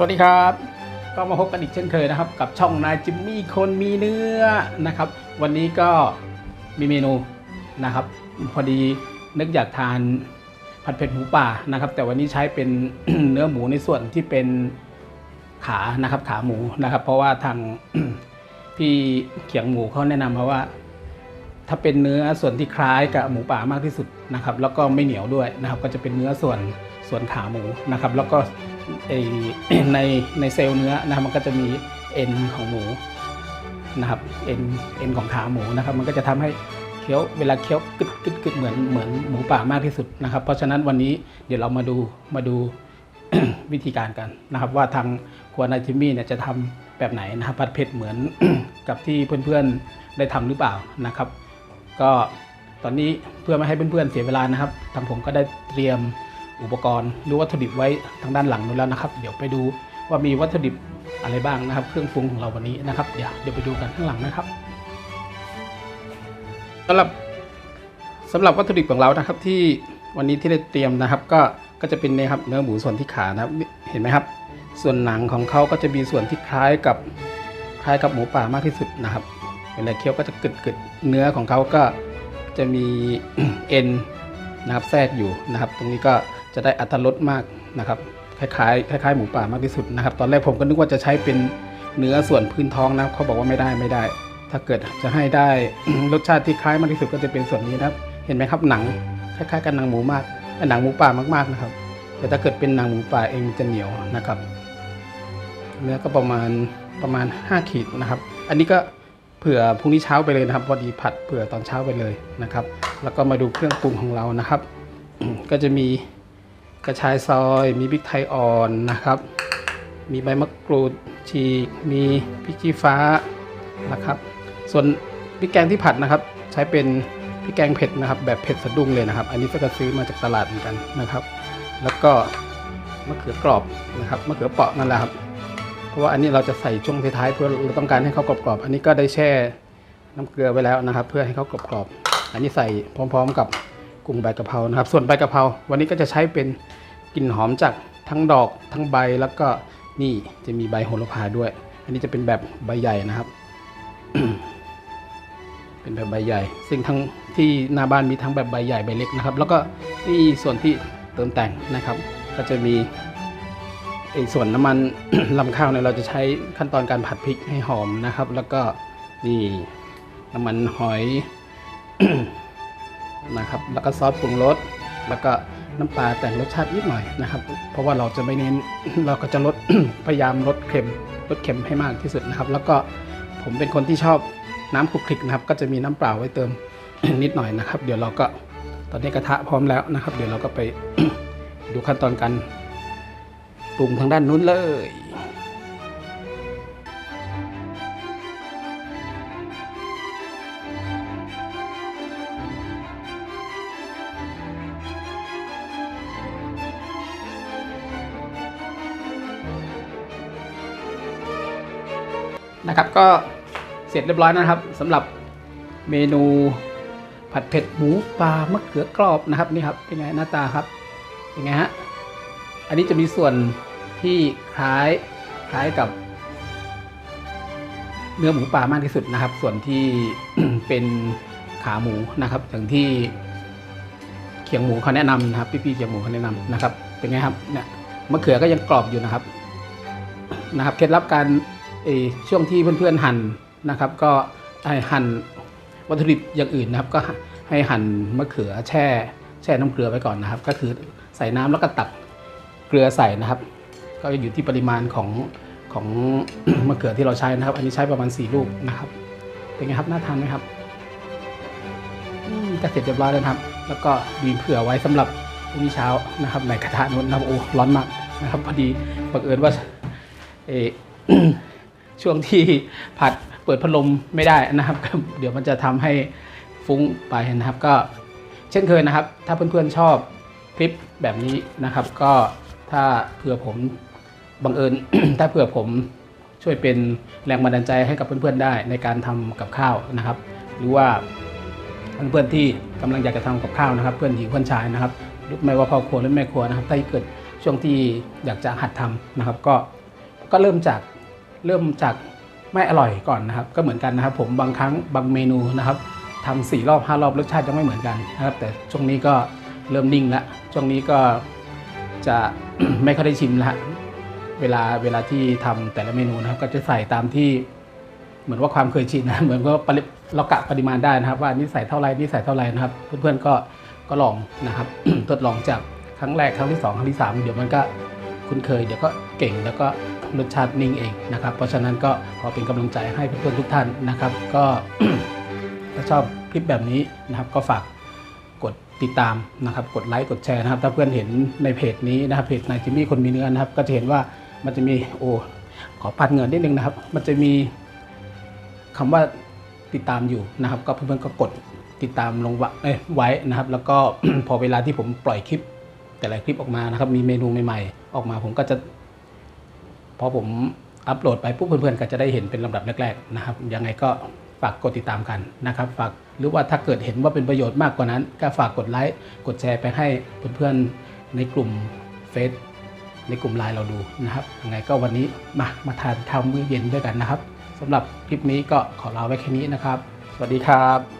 สวัสดีครับ ก็มาพบกันอีกเช่นเคยนะครับ กับช่องนายจิมมี่คนมีเนื้อนะครับ วันนี้ก็มีเมนูนะครับ พอดีนึกอยากทานผัดเผ็ดหมูป่านะครับ แต่วันนี้ใช้เป็นเนื้อหมูในส่วนที่เป็นขานะครับ ขาหมูนะครับ เพราะว่าทางพี่เขียงหมูเขาแนะนำมาว่า ถ้าเป็นเนื้อส่วนที่คล้ายกับหมูป่ามากที่สุดนะครับ แล้วก็ไม่เหนียวด้วยนะครับ ก็จะเป็นเนื้อส่วนส่วนขาหมูนะครับ แล้วก็ ในในเซลล์เนื้อนะครับมันก็จะมีเอ็นของหมูนะครับเอ็นเอ็นของขาหมูนะครับ มันก็จะทำให้เคี้ยวเวลาเคี้ยวกึดกึดกึดเหมือนเหมือนหมูป่ามากที่สุดนะครับ เพราะฉะนั้นวันนี้เดี๋ยวเรามาดูมาดูวิธีการกันนะครับ ว่าทางครัวนายทิมมี่เนี่ยจะทำแบบไหนนะครับผัดเผ็ดเหมือนกับที่เพื่อนๆได้ทำหรือเปล่านะครับ ก็ตอนนี้เพื่อไม่ให้เพื่อนๆเสียเวลานะครับทางผมก็ได้เตรียม อุปกรณ์หรือวัตถุดิบไว้ทางด้านหลังนู้นแล้วนะครับ เดี๋ยวไปดูว่ามีวัตถุดิบอะไรบ้างนะครับ เครื่องปรุงของเราวันนี้นะครับ เดี๋ยวเดี๋ยวไปดูกันข้างหลังนะครับสำหรับสำหรับวัตถุดิบของเรานะครับ ที่วันนี้ที่ได้เตรียมนะครับ ก็ก็จะเป็นเนี่ยครับเนื้อหมูส่วนที่ขานะครับเห็นไหมครับ ส่วนหนังของเขาก็จะมีส่วนที่คล้ายกับคล้ายกับหมูป่ามากที่สุดนะครับเวลาเคี้ยวก็จะกึดกึดเนื้อของเขาก็จะมีเอ็นนะครับแทรกอยู่นะครับ ตรงนี้ก็ จะได้อัตรสมากนะครับคล้ายๆคล้ายๆหมูป่ามากที่สุดนะครับ ตอนแรกผมก็นึกว่าจะใช้เป็นเนื้อส่วนพื้นท้องนะเขาบอกว่าไม่ได้ไม่ได้ ถ้าเกิดจะให้ได้รสชาติที่คล้ายมากที่สุดก็จะเป็นส่วนนี้นะครับ เห็นไหมครับหนังคล้ายๆกับหนังหมูมากหนังหมูป่ามากๆนะครับ แต่ถ้าเกิดเป็นหนังหมูป่าเองจะเหนียวนะครับ เนื้อก็ประมาณประมาณ 5 ขีดนะครับ อันนี้ก็เผื่อพรุ่งนี้เช้าไปเลยนะครับพอดีผัดเผื่อตอนเช้าไปเลยนะครับ แล้วก็มาดูเครื่องปรุงของเรานะครับ ก็จะมี กระชายซอยมีพริกไทยอ่อนนะครับ มีใบมะกรูดฉีกมีพริกชี้ฟ้านะครับ ส่วนพริกแกงที่ผัดนะครับ ใช้เป็นพริกแกงเผ็ดนะครับ แบบเผ็ดสะดุ้งเลยนะครับ อันนี้ก็ซื้อมาจากตลาดเหมือนกันนะครับ แล้วก็มะเขือกรอบนะครับมะเขือเปราะนั่นแหละครับ เพราะว่าอันนี้เราจะใส่ช่วงท้ายๆเพื่อเราต้องการให้เขากรอบๆอันนี้ก็ได้แช่น้ำเกลือไว้แล้วนะครับ เพื่อให้เขากรอบๆอันนี้ใส่พร้อม ๆ กับ กุ้งใบกะเพรานะครับ ส่วนใบกะเพราวันนี้ก็จะใช้เป็นกลิ่นหอมจากทั้งดอกทั้งใบแล้วก็นี่จะมีใบโหระพาด้วย อันนี้จะเป็นแบบใบใหญ่นะครับ เป็นแบบใบใหญ่ ซึ่งทั้งที่หน้าบ้านมีทั้งแบบใบใหญ่ใบเล็กนะครับ แล้วก็นี่ส่วนที่เติมแต่งนะครับ ก็จะมีไอ้ส่วนน้ำมันลำข้าวเนี่ยเราจะใช้ขั้นตอนการผัดพริกให้หอมนะครับ แล้วก็นี่น้ำมันหอย นะครับ แล้วก็ซอสปรุงรส แล้วก็น้ำปลาแต่งรสชาตินิดหน่อยนะครับ เพราะว่าเราจะไม่เน้น เราก็จะลด พยายามลดเค็ม ลดเค็มให้มากที่สุดนะครับ แล้วก็ผมเป็นคนที่ชอบน้ำคลุกคลิกนะครับ ก็จะมีน้ำเปล่าไว้เติม นิดหน่อยนะครับ เดี๋ยวเราก็ ตอนนี้กระทะพร้อมแล้วนะครับ เดี๋ยวเราก็ไปดูขั้นตอนการปรุงทางด้านนู้นเลย นะครับ ก็เสร็จเรียบร้อยนะครับสำหรับเมนูผัดเผ็ดหมูปลามะเขือกรอบนะครับนี่ครับเป็นไงหน้าตาครับเป็นไงฮะอันนี้จะมีส่วนที่คล้ายคล้ายกับ เนื้อหมูป่ามากที่สุดนะครับ ส่วนที่เป็นขาหมูนะครับอย่างที่เขียงหมูเขาแนะนำนะครับ พี่ๆเขียงหมูเขาแนะนำนะครับ เป็นไงครับเนี่ยมะเขือก็ยังกรอบอยู่นะครับนะครับ เคล็ดลับการ ช่วงที่เพื่อนๆหั่นนะครับ ก็ให้หั่นวัตถุดิบอย่างอื่นนะครับ ก็ให้หั่นมะเขือแช่ แช่น้ำเกลือไว้ก่อนนะครับ ก็คือใส่น้ำแล้วก็ตักเกลือใส่นะครับ ก็อยู่ที่ปริมาณของของมะเขือที่เราใช้นะครับ อันนี้ใช้ประมาณ 4 ลูกนะครับ เป็นไงครับน่าทานไหมครับอืมก็เสร็จเรียบร้อยแล้วนะครับ แล้วก็มีเผื่อไว้สำหรับพรุ่งนี้เช้านะครับในกระทะนู้นนะครับโอ้ร้อนมากนะครับ พอดีบังเอิญว่าเออ ช่วงที่ผัดเปิดพัดลมไม่ได้นะครับ เดี๋ยวมันจะทำให้ฟุ้งไปนะครับ ก็เช่นเคยนะครับ ถ้าเพื่อนๆชอบคลิปแบบนี้นะครับ ก็ถ้าเผื่อผมบังเอิญ ถ้าเผื่อผมช่วยเป็นแรงบันดาลใจให้กับเพื่อนๆได้ในการทำกับข้าวนะครับ หรือว่าเพื่อนๆที่กำลังอยากจะทำกับข้าวนะครับ เพื่อนหญิงเพื่อนชายนะครับหรือไม่ว่าพ่อครัวหรือแม่ครัวนะครับ ถ้าเกิดช่วงที่อยากจะหัดทำนะครับ ก็ก็เริ่มจาก เริ่มจากไม่อร่อยก่อนนะครับ ก็เหมือนกันนะครับ ผมบางครั้งบางเมนูนะครับทำสี่รอบห้ารอบรสชาติยังไม่เหมือนกันนะครับ แต่ช่วงนี้ก็เริ่มนิ่งแล้วช่วงนี้ก็จะไม่ค่อยได้ชิมแล้วฮะเวลาเวลาที่ทำแต่ละเมนูนะครับ ก็จะใส่ตามที่เหมือนว่าความเคยชินนะเหมือนว่าปริเรากะปริมาณได้นะครับ ว่านี่ใส่เท่าไรนี่ใส่เท่าไรนะครับ เพื่อนๆก็ก็ลองนะครับทดลองจากครั้งแรกครั้งที่สองครั้งที่สามเดี๋ยวมันก็คุ้นเคยเดี๋ยวก็เก่งแล้วก็ รสชาตินิ่งเองนะครับ เพราะฉะนั้นก็ขอเป็นกำลังใจให้เพื่อนๆทุกท่านนะครับ ก็ถ้าชอบคลิปแบบนี้นะครับก็ฝากกดติดตามนะครับ กดไลค์กดแชร์นะครับ ถ้าเพื่อนเห็นในเพจนี้นะครับเพจนายจิมมี่คนมีเนื้อนะครับ ก็จะเห็นว่ามันจะมีโอ้ขอปัดเงินนิดนึงนะครับ มันจะมีคำว่าติดตามอยู่นะครับ ก็เพื่อนๆก็กดติดตามลงไว้นะครับ แล้วก็พอเวลาที่ผมปล่อยคลิปแต่ละคลิปออกมานะครับ มีเมนูใหม่ๆ ออกมาผมก็จะ พอผมอัปโหลดไปปุ๊บเพื่อนๆก็จะได้เห็นเป็นลำดับแรกๆนะครับยังไงก็ฝากกดติดตามกันนะครับฝากหรือว่าถ้าเกิดเห็นว่าเป็นประโยชน์มากกว่านั้น ก็ฝากกดไลค์กดแชร์ไปให้เพื่อนๆในกลุ่มเฟซในกลุ่มไลน์เราดูนะครับยังไงก็วันนี้มามาทานข้าวมื้อเย็นด้วยกันนะครับสำหรับคลิปนี้ก็ขอลาไว้แค่นี้นะครับ สวัสดีครับ